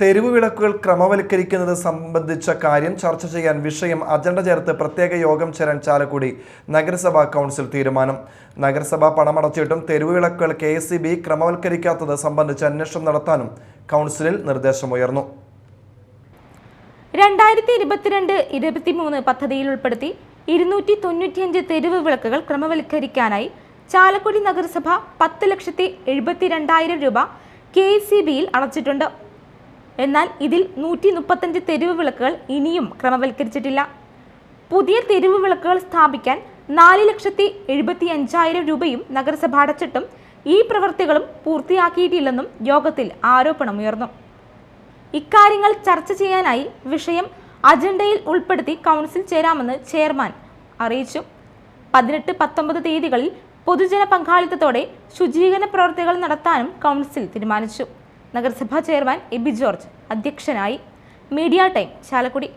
തെരുവ് വിളക്കുകൾ ക്രമവൽക്കരിക്കുന്നത് സംബന്ധിച്ച കാര്യം ചർച്ച ചെയ്യാൻ വിഷയം അജണ്ട ചേർത്ത് പ്രത്യേക യോഗം ചേരാൻ ചാലക്കുടി നഗരസഭാ കൗൺസിൽ തീരുമാനം. നഗരസഭ പണമടച്ചിട്ടും തെരുവ് വിളക്കുകൾ കെ എസ് ബി ക്രമവൽക്കരിക്കാത്തത് സംബന്ധിച്ച് അന്വേഷണം നടത്താനും കൗൺസിലിൽ നിർദ്ദേശമുയർന്നു. രണ്ടായിരത്തി ഇരുപത്തിരണ്ട് ഇരുപത്തിമൂന്ന് പദ്ധതിയിൽ ഉൾപ്പെടുത്തി ഇരുന്നൂറ്റി തൊണ്ണൂറ്റിയഞ്ച് തെരുവ് വിളക്കുകൾ ക്രമവൽക്കരിക്കാനായി ചാലക്കുടി നഗരസഭ പത്ത് ലക്ഷത്തി എഴുപത്തിരണ്ടായിരം രൂപ കെ സി ബിയിൽ അടച്ചിട്ടുണ്ട്. എന്നാൽ ഇതിൽ നൂറ്റി മുപ്പത്തഞ്ച് തെരുവ് വിളക്കുകൾ ഇനിയും ക്രമവൽക്കരിച്ചിട്ടില്ല. പുതിയ തെരുവ് വിളക്കുകൾ സ്ഥാപിക്കാൻ നാല് ലക്ഷത്തി എഴുപത്തി അഞ്ചായിരം രൂപയും നഗരസഭ അടച്ചിട്ടും ഈ പ്രവൃത്തികളും പൂർത്തിയാക്കിയിട്ടില്ലെന്നും യോഗത്തിൽ ആരോപണമുയർന്നു. ഇക്കാര്യങ്ങൾ ചർച്ച ചെയ്യാനായി വിഷയം അജണ്ടയിൽ ഉൾപ്പെടുത്തി കൗൺസിൽ ചേരാമെന്ന് ചെയർമാൻ അറിയിച്ചു. പതിനെട്ട് പത്തൊമ്പത് തീയതികളിൽ പൊതുജന പങ്കാളിത്തത്തോടെ ശുചീകരണ പ്രവർത്തികൾ നടത്താനും കൗൺസിൽ തീരുമാനിച്ചു. നഗരസഭാ ചെയർമാൻ എബി ജോർജ് അധ്യക്ഷനായി മീഡിയ ടൈം ചാലക്കുടി.